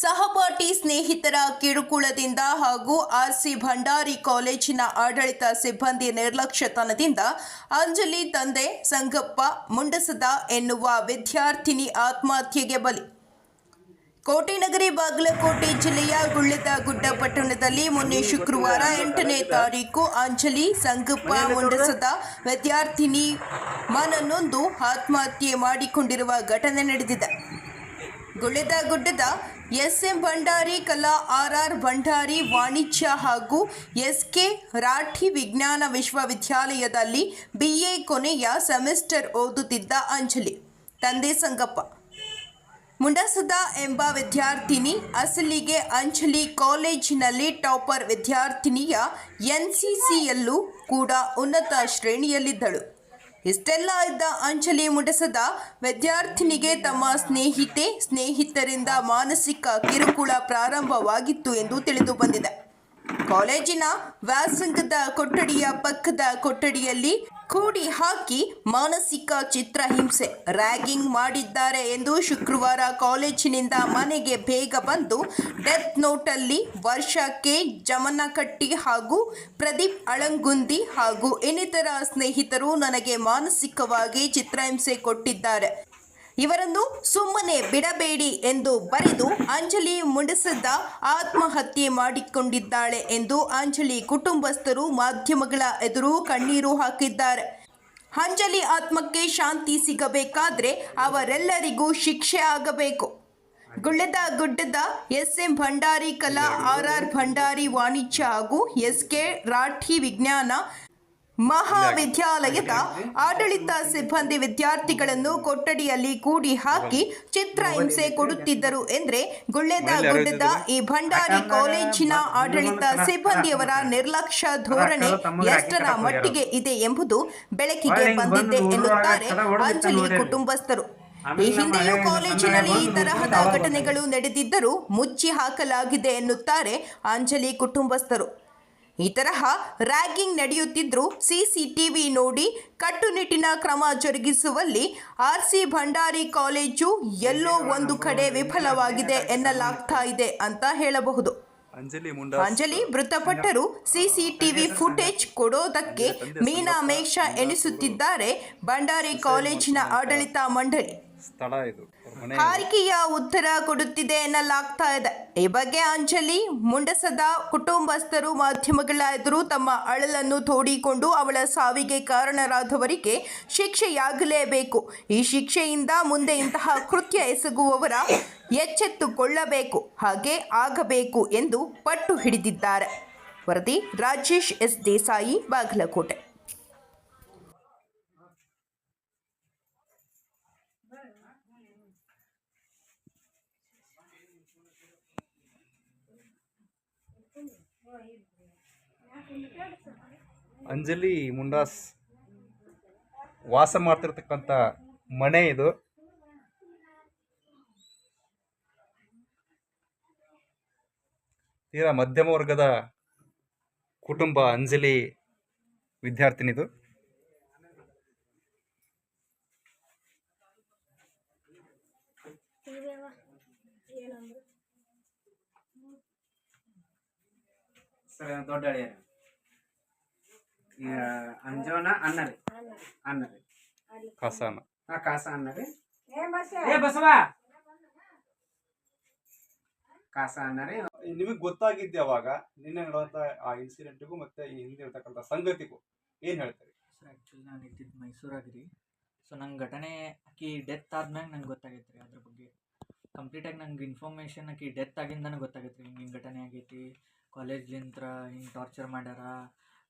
ಸಹಪಾಠಿ ಸ್ನೇಹಿತರ ಕಿರುಕುಳದಿಂದ ಹಾಗೂ ಆರ್ಸಿ ಭಂಡಾರಿ ಕಾಲೇಜಿನ ಆಡಳಿತ ಸಿಬ್ಬಂದಿ ನಿರ್ಲಕ್ಷ್ಯತನದಿಂದ ಅಂಜಲಿ ತಂದೆ ಸಂಗಪ್ಪ ಮುಂಡಸದ ಎನ್ನುವ ವಿದ್ಯಾರ್ಥಿನಿ ಆತ್ಮಹತ್ಯೆಗೆ ಬಲಿ. ಕೋಟೆನಗರಿ ಬಾಗಲಕೋಟೆ ಜಿಲ್ಲೆಯ ಗುಳ್ಳದ ಗುಡ್ಡ ಪಟ್ಟಣದಲ್ಲಿ ಮೊನ್ನೆ ಶುಕ್ರವಾರ ಎಂಟನೇ ತಾರೀಕು ಅಂಜಲಿ ಸಂಗಪ್ಪ ಮುಂಡಸದ ವಿದ್ಯಾರ್ಥಿನಿ ಮನನೊಂದು ಆತ್ಮಹತ್ಯೆ ಮಾಡಿಕೊಂಡಿರುವ ಘಟನೆ ನಡೆದಿದೆ. ಗುಳ್ಳೆದ ಗುಡ್ಡದ ಎಸ್ಎಂ ಭಂಡಾರಿ ಕಲಾ ಆರ್ ಆರ್ ಭಂಡಾರಿ ವಾಣಿಜ್ಯ ಹಾಗೂ ಎಸ್ ಕೆ ರಾಠಿ ವಿಜ್ಞಾನ ವಿಶ್ವವಿದ್ಯಾಲಯದಲ್ಲಿ ಬಿ ಎ ಕೊನೆಯ ಸೆಮಿಸ್ಟರ್ ಓದುತ್ತಿದ್ದ ಅಂಜಲಿ. ತಂದೆ ಸಂಗಪ್ಪ. ಮುಂಡಸದ ಎಂಬ ವಿದ್ಯಾರ್ಥಿನಿ ಅಸಲಿಗೆ ಅಂಜಲಿ ಕಾಲೇಜಿನಲ್ಲಿ ಟಾಪರ್ ವಿದ್ಯಾರ್ಥಿನಿಯ ಎನ್ ಸಿ ಸಿಯಲ್ಲೂ ಕೂಡ ಉನ್ನತ ಶ್ರೇಣಿಯಲ್ಲಿದ್ದಳು. ಇಷ್ಟೆಲ್ಲ ಇದ್ದ ಅಂಜಲಿ ಮುಡಸದ ವಿದ್ಯಾರ್ಥಿನಿಗೆ ತಮ್ಮ ಸ್ನೇಹಿತೆ, ಸ್ನೇಹಿತರಿಂದ ಮಾನಸಿಕ ಕಿರುಕುಳ ಪ್ರಾರಂಭವಾಗಿತ್ತು ಎಂದು ತಿಳಿದು ಬಂದಿದೆ. ಕಾಲೇಜಿನ ವ್ಯಾಸಂಗದ ಕೊಠಡಿಯ ಪಕ್ಕದ ಕೊಠಡಿಯಲ್ಲಿ ಕೂಡಿ ಹಾಕಿ ಮಾನಸಿಕ ಚಿತ್ರಹಿಂಸೆ ರ್ಯಾಗಿಂಗ್ ಮಾಡಿದ್ದಾರೆ ಎಂದು ಶುಕ್ರವಾರ ಕಾಲೇಜಿನಿಂದ ಮನೆಗೆ ಬೇಗ ಬಂದು ಡೆತ್ ನೋಟಲ್ಲಿ ವರ್ಷಕ್ಕೆ ಜಮನಕಟ್ಟಿ ಹಾಗೂ ಪ್ರದೀಪ್ ಅಳಂಗುಂದಿ ಹಾಗೂ ಇನ್ನಿತರ ಸ್ನೇಹಿತರು ನನಗೆ ಮಾನಸಿಕವಾಗಿ ಚಿತ್ರಹಿಂಸೆ ಕೊಟ್ಟಿದ್ದಾರೆ. ಇವರನ್ನು ಸುಮ್ಮನೆ ಬಿಡಬೇಡಿ ಎಂದು ಬರೆದು ಅಂಜಲಿ ಮುಂಡಸದ ಆತ್ಮಹತ್ಯೆ ಮಾಡಿಕೊಂಡಿದ್ದಾಳೆ ಎಂದು ಅಂಜಲಿ ಕುಟುಂಬಸ್ಥರು ಮಾಧ್ಯಮಗಳ ಎದುರು ಕಣ್ಣೀರು ಹಾಕಿದ್ದಾರೆ. ಅಂಜಲಿ ಆತ್ಮಕ್ಕೆ ಶಾಂತಿ ಸಿಗಬೇಕಾದ್ರೆ ಅವರೆಲ್ಲರಿಗೂ ಶಿಕ್ಷೆ ಆಗಬೇಕು. ಗುಳ್ಳದ ಗುಡ್ಡದ ಎಸ್ ಎಂ ಭಂಡಾರಿ ಕಲಾ, ಆರ್ ಆರ್ ಭಂಡಾರಿ ವಾಣಿಜ್ಯ ಹಾಗೂ ಎಸ್ ಕೆ ರಾಠಿ ವಿಜ್ಞಾನ ಮಹಾವಿದ್ಯಾಲಯದ ಆಡಳಿತ ಸಿಬ್ಬಂದಿ ವಿದ್ಯಾರ್ಥಿಗಳನ್ನು ಕೊಠಡಿಯಲ್ಲಿ ಕೂಡಿ ಹಾಕಿ ಚಿತ್ರಹಿಂಸೆ ಕೊಡುತ್ತಿದ್ದರು ಎಂದ್ರೆ ಗುಳ್ಳೆದ ಗುಡ್ಡದ ಈ ಭಂಡಾರಿ ಕಾಲೇಜಿನ ಆಡಳಿತ ಸಿಬ್ಬಂದಿಯವರ ನಿರ್ಲಕ್ಷ್ಯ ಧೋರಣೆ ಎಷ್ಟರ ಮಟ್ಟಿಗೆ ಇದೆ ಎಂಬುದು ಬೆಳಕಿಗೆ ಬಂದಿದೆ ಎನ್ನುತ್ತಾರೆ ಅಂಜಲಿ ಕುಟುಂಬಸ್ಥರು. ಈ ಹಿಂದೆಯೂ ಕಾಲೇಜಿನಲ್ಲಿ ಈ ತರಹದ ಘಟನೆಗಳು ನಡೆದಿದ್ದರೂ ಮುಚ್ಚಿ ಹಾಕಲಾಗಿದೆ ಎನ್ನುತ್ತಾರೆ ಅಂಜಲಿ ಕುಟುಂಬಸ್ಥರು. ಈ ತರಹ ರ್ಯಾಗಿಂಗ್ ನಡೆಯುತ್ತಿದ್ರೂ ಸಿಸಿಟಿವಿ ನೋಡಿ ಕಟ್ಟುನಿಟ್ಟಿನ ಕ್ರಮ ಜರುಗಿಸುವಲ್ಲಿ ಆರ್ಸಿ ಭಂಡಾರಿ ಕಾಲೇಜು ಎಲ್ಲೋ ಒಂದು ಕಡೆ ವಿಫಲವಾಗಿದೆ ಎನ್ನಲಾಗ್ತಾ ಇದೆ ಅಂತ ಹೇಳಬಹುದು. ಅಂಜಲಿ ಮೃತಪಟ್ಟರು ಸಿಸಿಟಿವಿ ಫುಟೇಜ್ ಕೊಡೋದಕ್ಕೆ ಮೀನಾ ಮೇಷ ಎಣಿಸುತ್ತಿದ್ದಾರೆ ಭಂಡಾರಿ ಕಾಲೇಜಿನ ಆಡಳಿತ ಮಂಡಳಿ. ಸ್ಥಳ ಇದು. ಹಾರಿಕೆಯ ಉತ್ತರ ಕೊಡುತ್ತಿದೆ ಎನ್ನಲಾಗ್ತಾ ಇದೆ. ಈ ಬಗ್ಗೆ ಅಂಜಲಿ, ಮುಂಡಸದ ಕುಟುಂಬಸ್ಥರು, ಮಾಧ್ಯಮಗಳ ಎದುರು ತಮ್ಮ ಅಳಲನ್ನು ತೋಡಿಕೊಂಡು ಅವಳ ಸಾವಿಗೆ ಕಾರಣರಾದವರಿಗೆ ಶಿಕ್ಷೆಯಾಗಲೇಬೇಕು. ಈ ಶಿಕ್ಷೆಯಿಂದ ಮುಂದೆ ಇಂತಹ ಕೃತ್ಯ ಎಸಗುವವರ ಎಚ್ಚೆತ್ತುಕೊಳ್ಳಬೇಕು, ಹಾಗೆ ಆಗಬೇಕು ಎಂದು ಪಟ್ಟು ಹಿಡಿದಿದ್ದಾರೆ. ವರದಿ ರಾಜೇಶ್ ಎಸ್ ದೇಸಾಯಿ, ಬಾಗಲಕೋಟೆ. ಅಂಜಲಿ ಮುಂಡಾಸ್ ವಾಸ ಮಾಡ್ತಿರ್ತಕ್ಕಂಥ ಮನೆ ಇದು. ತೀರಾ ಮಧ್ಯಮ ವರ್ಗದ ಕುಟುಂಬ ಅಂಜಲಿ ವಿದ್ಯಾರ್ಥಿನಿದು. ದೊಡ್ಡ ಅಳಿಯ ಅಂಜೋನ ಅನ್ನರಿ. ಅನ್ನರಿ. కాస అన్నది ಕಾಸ ಅನ್ನರಿ. ಏ ಬಸವ. ಕಾಸ ಅನ್ನರಿ. ನಿಮಗೆ ಗೊತ್ತಾಗಿದ್ದೆ ಅವಾಗ ನಿನ್ನೆ ನಡೆದಂತ ಆ ಇನ್ಸಿಡೆಂಟ್ಗೂ ಮತ್ತೆ ಈ ಹಿಂದೆ ಇರ್ತಕ್ಕಂಥ ಸಂಗತಿಗೂ ಏನ್ ಹೇಳ್ತಾರೆ? ಸರ್ ಆ್ಯಕ್ಚುಲಿ ನಾನು ಇದ್ದಿದ್ದು ಮೈಸೂರಾಗ ರೀ ಸೊ ನಂಗೆ ಘಟನೆ ಆಕಿ ಡೆತ್ ಆದ್ಮೇಲೆ ನಂಗೆ ಗೊತ್ತಾಗೈತೆ ರೀ ಅದ್ರ ಬಗ್ಗೆ. ಕಂಪ್ಲೀಟಾಗಿ ನಂಗೆ ಇನ್ಫಾರ್ಮೇಷನ್ ಆಕಿ ಡೆತ್ ಆಗಿಂದನೂ ಗೊತ್ತಾಗೈತೆ ರೀ ಹಿಂಗೆ ಹಿಂಗೆ ಘಟನೆ ಆಗೈತಿ. ಕಾಲೇಜ್ಲಿಂತ್ರ ಹಿಂಗೆ ಟಾರ್ಚರ್ ಮಾಡ್ಯಾರ.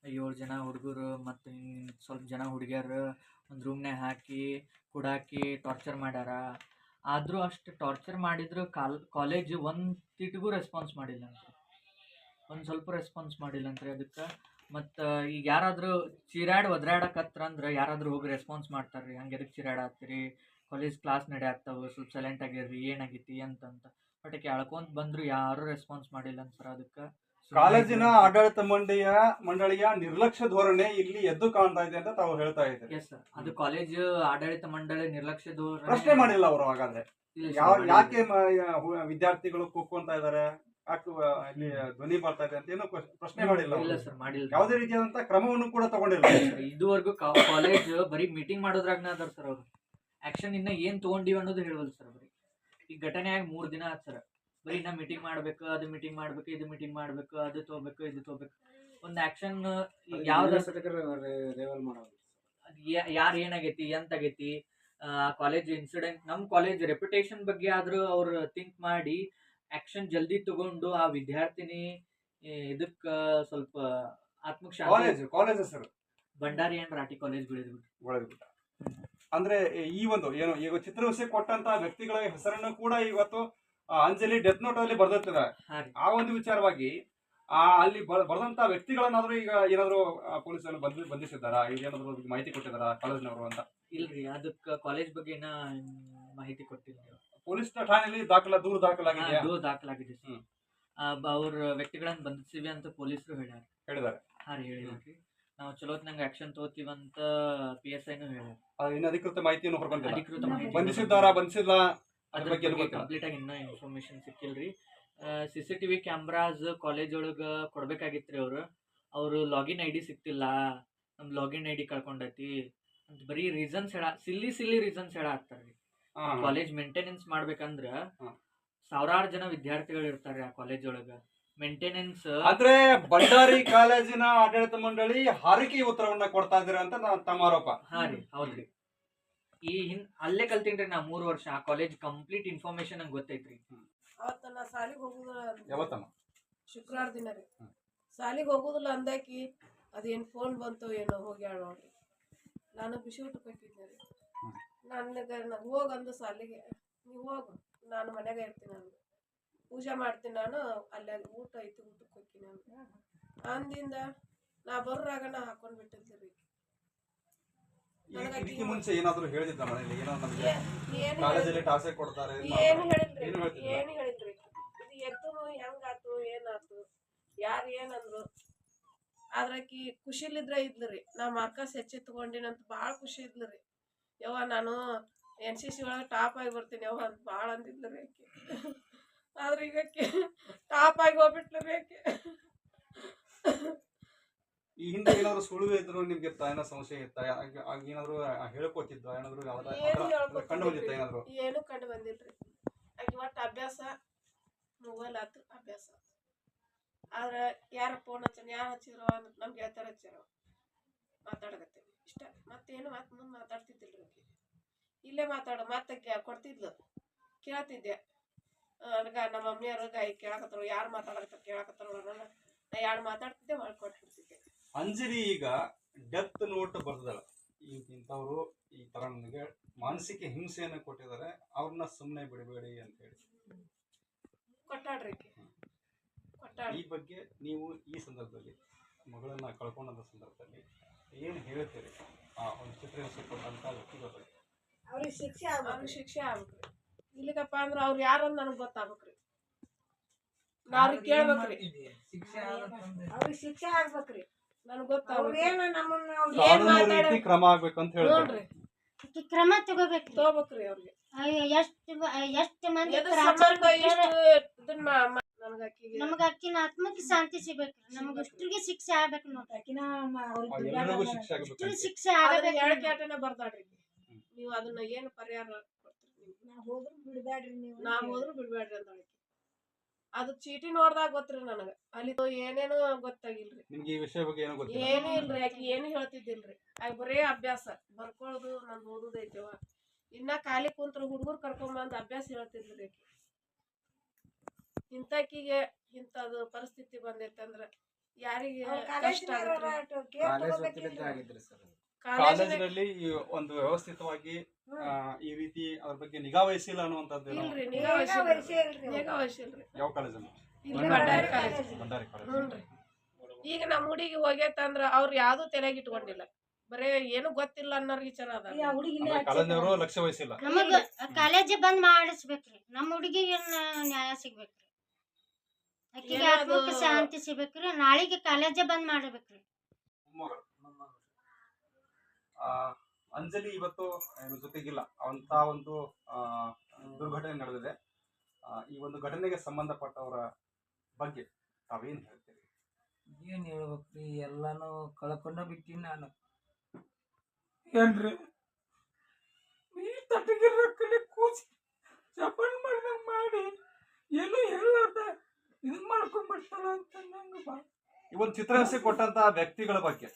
ಏಳು ಜನ ಹುಡುಗರು ಮತ್ತು ಸ್ವಲ್ಪ ಜನ ಹುಡುಗಿಯರು ಒಂದು ರೂಮ್ನಾಗ ಹಾಕಿ ಕುಡಾಕಿ ಟಾರ್ಚರ್ ಮಾಡ್ಯಾರ. ಆದರೂ ಅಷ್ಟು ಟಾರ್ಚರ್ ಮಾಡಿದ್ರು ಕಾಲ್ ಕಾಲೇಜ್ ಒಂದು ತಿಟ್ಗೂ ರೆಸ್ಪಾನ್ಸ್ ಮಾಡಿಲ್ಲ ಅಂತ ಒಂದು ಸ್ವಲ್ಪ ರೆಸ್ಪಾನ್ಸ್ ಮಾಡಿಲ್ಲ ಅಂತ್ರಿ ಅದಕ್ಕೆ. ಮತ್ತು ಈಗ ಯಾರಾದರೂ ಚೀರಾಡ್ ಒದ್ರಾಡಕತ್ರ ಅಂದ್ರೆ ಯಾರಾದರೂ ಹೋಗಿ ರೆಸ್ಪಾನ್ಸ್ ಮಾಡ್ತಾರೆ ರೀ ಹಂಗೆ ಎದಕ್ಕೆ ಚೀರಾಡತ್ತೀರಿ ಕಾಲೇಜ್ ಕ್ಲಾಸ್ ನಡೆಯಾಗ್ತಾವೆ, ಸ್ವಲ್ಪ ಸೈಲೆಂಟ್ ಆಗಿರ್ರಿ, ಏನಾಗೈತಿ ಅಂತಂತ ಬಟ್ ಬಂದರೂ ಬಂದ್ರು ಯಾರೂ ರೆಸ್ಪಾನ್ಸ್ ಮಾಡಿಲ್ಲ ಸರ್ ಅದಕ್ಕೆ. ಕಾಲೇಜಿನ ಆಡಳಿತ ಮಂಡಳಿಯ ಮಂಡಳಿಯ ನಿರ್ಲಕ್ಷ್ಯ ಧೋರಣೆ ಇಲ್ಲಿ ಎದ್ದು ಕಾಣ್ತಾ ಇದೆ ಅಂತ ತಾವು ಹೇಳ್ತಾ ಇದ್ದಾರೆ. ಎಸ್ ಸರ್ ಅದು ಕಾಲೇಜ್ ಆಡಳಿತ ಮಂಡಳಿ ನಿರ್ಲಕ್ಷ್ಯ ಧೋರಣೆ- ಪ್ರಶ್ನೆ ಮಾಡಿಲ್ಲ ಅವರು ಹಾಗಾದ್ರೆ. ಯಾವ ಯಾಕೆ ಮ- ವಿದ್ಯಾರ್ಥಿಗಳು ಕುಕ್ಕೊಂತ ಇದಾರೆ ಯಾಕೆ ಇಲ್ಲಿ ಧ್ವನಿ ಬರ್ತಾ ಇದೆ ಅಂತ ಏನು ಪ್ರಶ್ನೆ ಮಾಡಿಲ್ಲ ಇಲ್ಲ ಅವ್ರು. ಸರ್ ಮಾಡಿಲ್ಲ. ಯಾವುದೇ ರೀತಿಯಾದಂತ ಕ್ರಮವನ್ನು ಕೂಡ ತಗೊಂಡಿಲ್ಲ. ಇದುವರೆಗೂ ಕಾಲೇಜ್ ಬರೀ ಮೀಟಿಂಗ್ ಮಾಡೋದ್ರಾಗ್ನ ಅದಾರ ಸರ್ ಅವರು. ಆಕ್ಷನ್ ಇನ್ನ ಏನ್ ತಗೊಂಡಿವಿ ಅನ್ನೋದು ಹೇಳವಲ್ ಸರ್ ಬರೀ. ಈ ಘಟನೆ ಆಗಿ ಮೂರ್ ದಿನ ಆತ್ ಸರ್ ಬರೀ ನಾ ಮೀಟಿಂಗ್ ಮಾಡ್ಬೇಕು ಅದು ಮೀಟಿಂಗ್ ಮಾಡ್ಬೇಕು ಇದು ಮೀಟಿಂಗ್ ಮಾಡ್ಬೇಕು ಅದು ತಗೋಬೇಕು ಇದು ತಗೋಬೇಕು. ಒಂದು ಆಕ್ಷನ್ ಯಾವ್ದ ಯಾರು ಏನಾಗೈತಿ ಎಂತ ಆಗೈತಿ ಕಾಲೇಜ್ ಇನ್ಸಿಡೆಂಟ್ ನಮ್ಮ ಕಾಲೇಜ್ ರೆಪ್ಯುಟೇಷನ್ ಬಗ್ಗೆ ಆದ್ರೂ ಅವ್ರು ಥಿಂಕ್ ಮಾಡಿ ಆಕ್ಷನ್ ಜಲ್ದಿ ತಗೊಂಡು ಆ ವಿದ್ಯಾರ್ಥಿನಿ ಇದಕ್ಕೆ ಸ್ವಲ್ಪ ಆತ್ಮಕ್ಷ ಕಾಲೇಜ್ ಕಾಲೇಜ್ ಹೆಸರು. ಭಂಡಾರಿ ಅಂಡ್ ರಾಟಿ ಕಾಲೇಜ್ ಬೆಳೆದ್ಬಿಟ್ಟು ಅಂದ್ರೆ ಈ ಒಂದು ಏನು ಈಗ ಚಿತ್ರಹಿಂಸೆ ಕೊಟ್ಟಂತ ವ್ಯಕ್ತಿಗಳ ಹೆಸರನ್ನು ಕೂಡ ಇವತ್ತು ಅಂಜಲಿ ಡೆತ್ ನೋಟ್ ಅಲ್ಲಿ ಬರ್ದಿರ್ತಾರೆ. ಆ ಒಂದು ವಿಚಾರವಾಗಿ ಆ ಅಲ್ಲಿ ಬರೆದಂತ ವ್ಯಕ್ತಿಗಳನ್ನಾದ್ರೂ ಈಗ ಏನಾದ್ರು ಪೊಲೀಸರು ಬಂದ್ ಬಂಧಿಸಿದ್ದಾರಾ? ಈಗ ಏನಾದ್ರು ಮಾಹಿತಿ ಕಾಲೇಜ್ ಕಾಲೇಜ್ನವರು ಅಂತ? ಇಲ್ರಿ ಅದಕ್ಕ ಕಾಲೇಜ್ ಬಗ್ಗೆ ಇನ್ನ ಮಾಹಿತಿ ಕೊಟ್ಟಿಲ್ಲ ಪೊಲೀಸ್ ಠಾಣೆಯಲ್ಲಿ ದಾಖಲ ದೂರು ದಾಖಲಾಗಿದೆ ದೂರ ದಾಖಲಾಗಿದೆ ಅವ್ರ ವ್ಯಕ್ತಿಗಳನ್ನ ಬಂಧಿಸಿವಿ ಅಂತ ಪೊಲೀಸರು ಹೇಳ್ಯಾರ. ಹೇಳಿದ್ದಾರೆ. ಹಾ ರೀ ಹೇಳಿದ್ರಿ. ನಾವು ಚಲೋತ್ನಂಗ ಆಕ್ಷನ್ ತಗೋತೀವಿ ಅಂತ ಪಿ ಎಸ್ ಐನು ಹೇಳ್ಯಾರ. ಇನ್ನು ಅಧಿಕೃತ ಮಾಹಿತಿಯನ್ನು ಹೊರಬಂದಿಲ್ಲ ಅಧಿಕೃತ ಮಾಹಿತಿ. ಬಂಧಿಸಿದ್ದಾರಾ ಬಂಧಿಸಿಲ್ಲ? ಅದ್ರ ಬಗ್ಗೆ ಕಂಪ್ಲೀಟ್ ಆಗಿ ಇನ್ನೂ information ಸಿಕ್ಕಿಲ್ರಿ. C C T V cameras college ಒಳಗ ಕೊಡ್ಬೇಕಾಗಿತ್ರಿ ಅವ್ರು. ಅವರು ಲಾಗಿನ್ ಐ ಡಿ ಸಿಕ್ತಿಲ್ಲ. ನಮ್ ಲಾಗಿನ್ ಐ ಡಿ ಕಳ್ಕೊಂಡೈತಿ. ಅಂತ ಬರೀ ರೀಸನ್ಸ್ ಹೇಳ ಸಿಲ್ಲಿ ಸಿಲ್ಲಿ ರೀಸನ್ಸ್ ಹೇಳ ಹಾ. ಕಾಲೇಜ್ ಮೇಂಟೆನೆನ್ಸ್ ಮಾಡ್ಬೇಕಂದ್ರ. ಸಾವಿರಾರು ಜನ ವಿದ್ಯಾರ್ಥಿಗಳು ಇರ್ತಾರೆ ಆ ಕಾಲೇಜ್ ಒಳಗ. ಮೇಂಟೆನೆನ್ಸ್ ಆದ್ರೆ ಭಂಡಾರಿ ಕಾಲೇಜಿನ ಆಡಳಿತ ಮಂಡಳಿ ಹಾರಿಕೆ ಉತ್ತರವನ್ನ ಕೊಡ್ತಾ ಇದ್ದಾರೆ ಅಂತ ತಮ್ಮ ಆರೋಪ. ಹಾ ರೀ ಹೌದ್ರಿ. ಈ ಹಿಂದ್ ಅಲ್ಲೇ ಕಲ್ತೀನಿ ನಾ ಮೂರು ವರ್ಷ. ಆ ಕಾಲೇಜ್ ಕಂಪ್ಲೀಟ್ ಇನ್ಫಾರ್ಮೇಶನ್ ನಂಗೆ ಗೊತ್ತೈತ್ರಿ. ಅವತ್ತ ನಾ ಸಾಲಿಗೆ ಹೋಗುದಿಲ್ಲ ಯಾವತ್ತಮ್ಮ? ಶುಕ್ರವಾರ ದಿನ ರೀ. ಸಾಲಿಗೆ ಹೋಗುದಿಲ್ಲ ಅಂದಾಕಿ ಅದೇನು ಫೋನ್ ಬಂತು ಏನೋ ಹೋಗ್ಯಾಳ ನೋಡ್ರಿ. ನಾನು ಬಿಸಿ ಊಟಕ್ಕೆ ಹೋಗಿದ್ದೆ ರೀ. ನನಗೆ ನಾನು ಹೋಗಂದು ಸಾಲಿಗೆ ನೀವು ಹೋಗು. ನಾನು ಮನೆಗೆ ಇರ್ತೀನಿ ನಾನು ಪೂಜೆ ಮಾಡ್ತೀನಿ ನಾನು. ಅಲ್ಲೇ ಊಟ ಐತಿ ಊಟಕ್ಕೆ ಹೋಗ್ತೀನಿ ಅಂದ. ಅಂದಿಂದ ನಾ ಬರ್ರಾಗ ನಾ ಹಾಕೊಂಡು ಬಿಟ್ಟಿದ್ದೆ ರೀ ಇದಕ್ಕೆ ಮುಂಚೆ ಏನಾದರೂ ಹೇಳಿದ್ರ ಮನೇಲಿ? ಏನೋ ನಮ್ಗೆ ಕಾಲೇಜಲ್ಲಿ ಟಾಸೆ ಕೊಡ್ತಾರೆ ಏನು ಹೇಳಿದ್ರಿ? ಏನು ಹೇಳಿಲ್ರಿ ಇದು ಎತ್ತನು ಹೆಂಗಾತು ಏನಾತು? ಯಾರು ಏನಂದ್ರು? ಆದ್ರಾಕಿ ಖುಷಿಲಿದ್ರ ಇದ್ಲರಿ. ನಾ ಮಾರ್ಕಸ್ ಹೆಚ್ಚಿ ತಗೊಂಡಿನಂತ ಭಾಳ ಖುಷಿ ಇದ್ಲರಿ. ಯವ್ವ ನಾನು ಎನ್ ಸಿ ಸಿ ಒಳಗೆ ಟಾಪ್ ಆಗಿ ಬರ್ತೀನಿ ಯವ್ವ ಅಂತ ಭಾಳ ಅಂದಿದ್ಲರಿ ಆಕೆ ಆದ್ರೆ ಈಗ ಟಾಪ್ ಆಗಿ ಹೋಗ್ಬಿಟ್ಲರಿ ಆಕೆ ಈ ಹಿಂದೆ ಏನಾದ್ರು ಸುಳಿವೆ ಇದ್ರು ನಿಮ್ಗೆ ಏನೋ ಸಮಸ್ಯೆ ಇತ್ತ? ಏನಾದ್ರು ಹೇಳ್ಕೊತಿದ್ದ ಏನಾದ್ರು ಕಂಡು ಬಂದಿತ್ತ ಏನಾದ್ರು? ಏನು ಕಂಡು ಬಂದಿಲ್ರಿ. ಆಕೆ ಒಟ್ಟು ಅಭ್ಯಾಸ ಮೊಬೈಲ್ ಆತು ಅಭ್ಯಾಸ. ಆದ್ರೆ ಯಾರ ಫೋನ್ ಹಚ್ಚ ಯಾರು ಹಚ್ಚಿರೋ ನಮ್ಗೆ ಯಾವ ಥರ ಹಚ್ಚಿರೋ ಮಾತಾಡಕತ್ತೀವಿ ಇಷ್ಟ. ಮತ್ತೇನು ಮತ್ತೆ ಮುಂದೆ ಮಾತಾಡ್ತಿದ್ದಿಲ್ರಿ ಆಕೆ ಇಲ್ಲೇ ಮಾತಾಡು ಮತ್ತೆ ಕೊಡ್ತಿದ್ಲು. ಕೇಳ್ತಿದ್ದೆ. ಅದ್ಗ ನಮ್ಮ ಮಮ್ಮಿಯವ್ರಿಗೆ ಕೇಳಕತ್ತಾರ ಯಾರು ಮಾತಾಡಕತ್ತಾರ ಕೇಳಕತ್ತಾರ ನಾನು ನಾ ಯಾರು ಮಾತಾಡ್ತಿದ್ದೆ ಮಾಡ್ಕೊಟ್ಬಿಡ್ತಿದ್ದೆ ಅಂಜಲಿ ಈಗ ಡೆತ್ ನೋಟ್ ಬರ್ದಲ್ಲ ಇಂಥವ್ರು ಈ ತರ ನನಗೆ ಮಾನಸಿಕ ಹಿಂಸೆಯನ್ನು ಕೊಟ್ಟಿದ್ದಾರೆ. ಅವ್ರನ್ನ ಸುಮ್ಮನೆ ಬಿಡಬೇಡಿ ಅಂತ ಹೇಳಿ. ಕೊಟ್ಟಾಡ್ರಿ ಈ ಬಗ್ಗೆ ನೀವು ಈ ಸಂದರ್ಭದಲ್ಲಿ ಮಗಳನ್ನ ಕಳ್ಕೊಂಡಂತ ಸಂದರ್ಭದಲ್ಲಿ ಏನು ಹೇಳ್ತೀರಿ? ಆ ಒಂದು ಚಿತ್ರ ಕೊಟ್ಟಂತ ವ್ಯಕ್ತಿಗಳ ಬಗ್ಗೆ. ಅವ್ರಿಗೆ ಶಿಕ್ಷೆ ಅವ್ರಿಗೆ ಶಿಕ್ಷೆ ಆಗ್ಬೇಕ್ರಿ. ಇಲ್ಲಿಗಪ್ಪ ಅಂದ್ರೆ ಅವ್ರು ಯಾರು ಅಂತ ನನಗೆ ಗೊತ್ತಾಗ್ಬೇಕ್ರಿ. ನಾ ಅವ್ರಿಗೆ ಕೇಳ್ಬೇಕ್ರಿ ಅವ್ರಿಗೆ ಶಿಕ್ಷೆ ಆಗ್ಬೇಕ್ರಿ. ನನಗೆ ಗೊತ್ತಾಗ್ಬೇಕು ಏನ್ ಕಾನೂನು ಮಾತಾಡ ರೀತಿ ಕ್ರಮ ಆಗ್ಬೇಕಂತ ಹೇಳ್ತಾರೆ. ನೋಡ್ರಿ. ಕ್ರಮ ತಗೋಬೇಕು. ತಗೋಬೇಕ್ರಿ ಅವ್ರಿಗೆ. ಎಷ್ಟು ಎಷ್ಟು ಮಂದಿ ಎದ್ರ ಪ್ರಾಚಾರ ಸಂಬಂಧ ಬಿಟ್ಟಾರ, ಇಷ್ಟು ಇದನ್ನ ನನಗೆ ಆಕಿಗೆ ನಮಗ ಅಕ್ಕಿನ ಆತ್ಮಕ್ಕೆ ಶಾಂತಿ ಸಿಗ್ಬೇಕು. ನಮಗ ಅಷ್ಟ್ರಿಗೆ ಶಿಕ್ಷೆ ಆಗ್ಬೇಕು ನೋಡ್ರಿ. ಎಲ್ಲರಿಗೂ ಶಿಕ್ಷೆ ಆಗಬೇಕು ಶಿಕ್ಷೆ ಅದನ್ನ ಆಗ್ಬೇಕು ಬರ್ದಾಡ್ರಿ. ನೀವು ಅದನ್ನ ಏನು ಪರಿಹಾರ ಕೊಡ್ತೀರಿ ನೀವು? ನಾ ಹೋದ್ರು ಬಿಡ್ಬೇಡ್ರಿ ಅಂತ ಹೇಳಿ ಅದು ಚೀಟಿ ನೋಡ್ದಾಗ ಗೊತ್ತ್ರಿ ನನಗೆ. ಅಲ್ಲಿ ಏನೇನು ಗೊತ್ತಾಗಿಲ್ರಿ. ನಿಮ್ಗೆ ಈ ವಿಷಯ ಬಗ್ಗೆ ಏನೋ ಗೊತ್ತಿಲ್ಲ? ಏನೂ ಇಲ್ರಿ ಆಕಿ ಏನು ಹೇಳ್ತಿದ್ದಿಲ್ರಿ. ಆಗ ಬರೇ ಅಭ್ಯಾಸ. ಬರ್ಕೊಳ್ಳೋದು ನಾನು ಓದುದೈತೆವ ಇನ್ನ ಖಾಲಿ ಕುಂತ್ರ ಹುಡುಗರು ಕರ್ಕೊಂಬಂದ್ ಅಭ್ಯಾಸ ಹೇಳ್ತಿದ್ರಿ ಆಕಿ. ಇಂತಕಿಗೆ ಇಂಥದ್ದು ಪರಿಸ್ಥಿತಿ ಬಂದೈತಂದ್ರ ಯಾರಿಗೆ ಕಷ್ಟ ಆಗತ್ರಿ? ಕಾಲೇಜ್ ವತಿಯಿಂದ ಆಗಿದ್ರಿ ಸರ್ ಕಾಲೇಜಿನ ಕಾಲೇಜಿನಲ್ಲಿ ಈ ಒಂದು ವ್ಯವಸ್ಥಿತವಾಗಿ ಆ, ಈ ರೀತಿ ಅದ್ರ ಬಗ್ಗೆ ನಿಗಾ ವಹಿಸಿಲ್ಲ ಅನ್ನುವಂಥದ್ದು ಏನೋ ಇಲ್ರಿ ನಿಗಾ ವಹಿಸಿಲ್ರಿ ನಿಗಾ ವಹಿಸಿಲ್ರಿ ಯಾವ ಕಾಲೇಜಲ್ಲಿ? ಇಲ್ಲಿ ಭಂಡಾರಿ ಕಾಲೇಜ್. ಭಂಡಾರಿ ಕಾಲೇಜ್. ಹ್ಞೂನ್ರಿ ಈಗ ನಮ್ಮ ಹುಡುಗಿ ಹೋಗೈತಂದ್ರ ಅವ್ರು ಯಾವ್ದು ತಲೆಗೆ ಇಟ್ಕೊಂಡಿಲ್ಲ. ಬರೇ ಏನು ಗೊತ್ತಿಲ್ಲ ಅನ್ನೋ ವಿಚಾರ ಅದ ಅಂದ್ರೆ ಕಾಲೇಜಿನವರು ಲಕ್ಷ್ಯ ವಹಿಸಿಲ್ಲ. ನಮಗ ಕಾಲೇಜ್ ಬಂದ್ ಮಾಡಿಸ್ಬೇಕ್ರಿ. ನಮ್ಮ ಹುಡುಗಿಗೆ ನ್ಯಾಯ ಸಿಗ್ಬೇಕ್ರಿ? ಆಕಿಗೆ ಆತ್ಮಕ್ಕೆ ಶಾಂತಿ ಸಿಗ್ಬೇಕ್ರಿ. ನಾಳೆಗೆ ಕಾಲೇಜ್ ಬಂದ್ ಮಾಡ್ಬೇಕ್ರಿ. ಅಂಜಲಿ ಇವತ್ತು ಜೊತೆಗಿಲ್ಲ. ಅಂತ ಒಂದು ದುರ್ಘಟನೆ ನಡೆದಿದೆ. ಈ ಒಂದು ಘಟನೆಗೆ ಸಂಬಂಧಪಟ್ಟವರ ಬಗ್ಗೆ ತಾವೇನು ಹೇಳ್ತೀರಿ? ಏನು ಹೇಳ್ಬೇಕ್ರಿ ಎಲ್ಲಾನು ಕಳ್ಕೊಂಡ ಬಿಟ್ಟಿನಿ ನಾನು. ಏನ್ರಿ? ಈ ತಟ್ಟಿಗೆ ರೊಕ್ಕಲೆ ಕೂಸಿ ಜಪಾನ್ ಮಾಡಿದಂಗೆ ಮಾಡಿ ಏನು ಹೇಳಾರ್ದ ಇದನ್ನ ಮಾಡ್ಕೊಂಡ್ಬಿಡ್ತಾಳ ಅಂತ ನಂಗೆ ಬಾ ಈ ಒಂದು ಚಿತ್ರಹಿಂಸೆ ಕೊಟ್ಟಂತ ವ್ಯಕ್ತಿಗಳ ಬಗ್ಗೆ.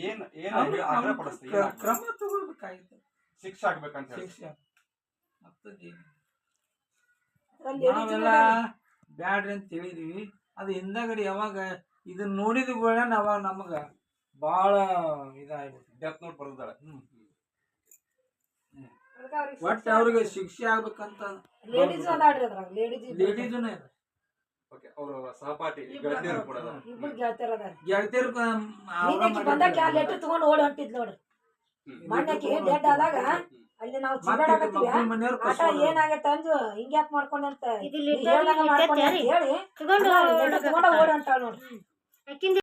ಏನ್ ಏನ್ ಅವ್ರು- ಆಗ್ರಹ ಅವ್ರು ಪಡಿಸ್ತೀವಿ ಕ್ರ- ಕ್ರಮ ತಗೊಳ್ಬೇಕಾಗಿತ್ತು. ಶಿಕ್ಷೆ ಆಗ್ಬೇಕಂತ ಹೇಳಿ. ಶಿಕ್ಷೆ ಮತ್ತದೇನು? ನಾವೆಲ್ಲ ಬ್ಯಾಡ್ರಿ ಅಂತ ಹೇಳಿದ್ವಿ. ಅದು ಹಿಂದಗಡೆ ಯಾವಾಗ ಇದನ್ನ ನೋಡಿದ ಕೂಡ ಅವಾಗ ನಮಗ ಬಾಳ ಇದಾಗ್ಬಿಟ್ಟು ಡೆತ್ ನೋಟ್ ಬರ್ದಿದ್ದಾಳೆ. ಒಟ್ಟು ಅವ್ರಿಗೆ ಶಿಕ್ಷೆ ಆಗ್ಬೇಕಂತ ಲೇಡೀಸ್ ಅದಾಡ್ರಿ ಅದ್ರಾಗ ಲೇಡೀಸ್ ಅವರ ಸಹಪಾಠಿ ಗೆಳತಿಯರು ಕೂಡ ಅದಾರ. ಇಬ್ರು ಗೆಳತಿಯರ್ ಅದಾರ. ಗೆಳತಿಯರ್ ನೀನಕಿ ಬಂದಾಕಿ ಆ ಲೆಟರ್ ತಗೊಂಡ್ ಓಡಿ ಹೊಂಟಿದ್ ನೋಡ್ರಿ ಹ್ಮ್. ಡೆಡ್ ಆದಾಗ ಅಲ್ಲಿ ನಾವು ಚಿಗಾಡಕತ್ತೀವಿ ಆಟ ಏನಾಗೈತೆ ಅಂದು ಹಿಂಗ್ಯಾಕ್ ಮಾಡ್ಕೊಂಡಂತ ಅಂತ ಇದು ನೀ ಲೆಟರ್ ಹೇಳ್ದಂಗ ಮಾಡ್ಕೊಂಡೆ ಅಂತ ಹೇಳಿ. ತಗೊಂಡು ಲೆಟರ್ ತಗೊಂಡ ಓಡಿ ಹೊಂಟಾಳ ನೋಡ್ರಿ